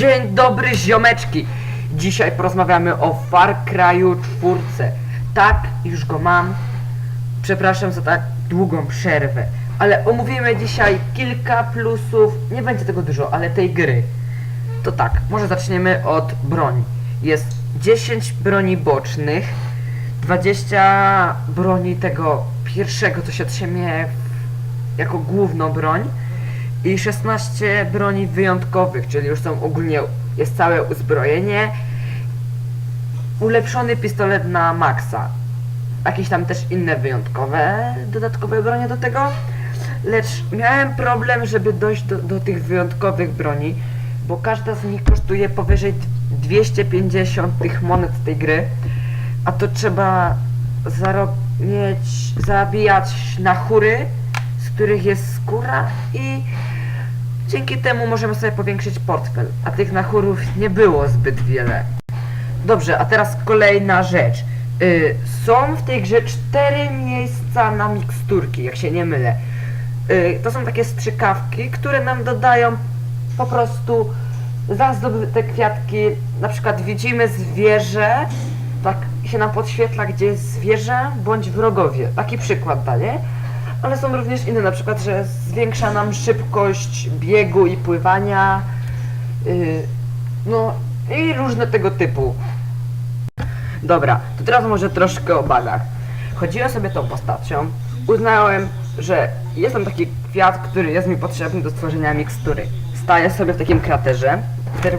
Dzień dobry ziomeczki! Dzisiaj porozmawiamy o Far Cry'u 4. Tak, już go mam. Przepraszam za tak długą przerwę, ale omówimy dzisiaj kilka plusów, nie będzie tego dużo, ale tej gry. To tak, może zaczniemy od broni. Jest 10 broni bocznych, 20 broni tego pierwszego, co się trzymie jako główną broń i 16 broni wyjątkowych, czyli już są ogólnie, jest całe uzbrojenie, ulepszony pistolet na maksa, jakieś tam też inne wyjątkowe, dodatkowe bronie do tego, lecz miałem problem, żeby dojść do, do tych wyjątkowych broni, bo każda z nich kosztuje powyżej 250 tych monet tej gry, a to trzeba zaro- mieć, zabijać na chury, z których jest skóra i dzięki temu możemy sobie powiększyć portfel, a tych nachurów nie było zbyt wiele. Dobrze, a teraz kolejna rzecz. Y, są w tej grze cztery miejsca na miksturki, jak się nie mylę. Y, to są takie strzykawki, które nam dodają po prostu za zdobyte kwiatki. Na przykład widzimy zwierzę, tak się nam podświetla, gdzie jest zwierzę bądź wrogowie. Taki przykład daję. Ale są również inne, na przykład, że zwiększa nam szybkość biegu i pływania. y, no i różne tego typu. Dobra, to teraz może troszkę o bagach. Chodziłem sobie tą postacią, uznałem, że jest tam taki kwiat, który jest mi potrzebny do stworzenia mikstury. Staję sobie w takim kraterze, zer-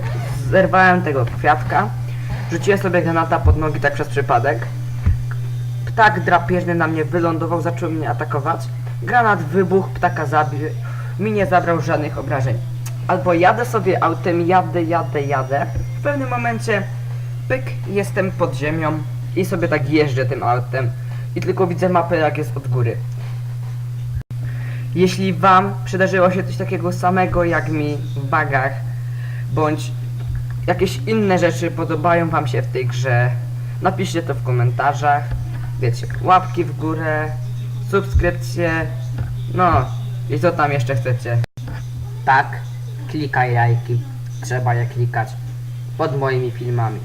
zerwałem tego kwiatka, rzuciłem sobie granata pod nogi tak przez przypadek. Ptak drapieżny na mnie wylądował, zaczął mnie atakować. Granat wybuchł, ptaka zabił, mi nie zabrał żadnych obrażeń. Albo jadę sobie autem, jadę, jadę, jadę. W pewnym momencie, pyk, jestem pod ziemią i sobie tak jeżdżę tym autem. I tylko widzę mapę, jak jest od góry. Jeśli Wam przydarzyło się coś takiego samego jak mi w bagach, bądź jakieś inne rzeczy podobają Wam się w tej grze, napiszcie to w komentarzach. Wiecie, łapki w górę, subskrypcje, no i co tam jeszcze chcecie. Tak, klikaj lajki, trzeba je klikać pod moimi filmami.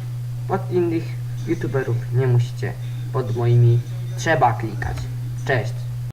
Pod innych youtuberów nie musicie, pod moimi trzeba klikać. Cześć.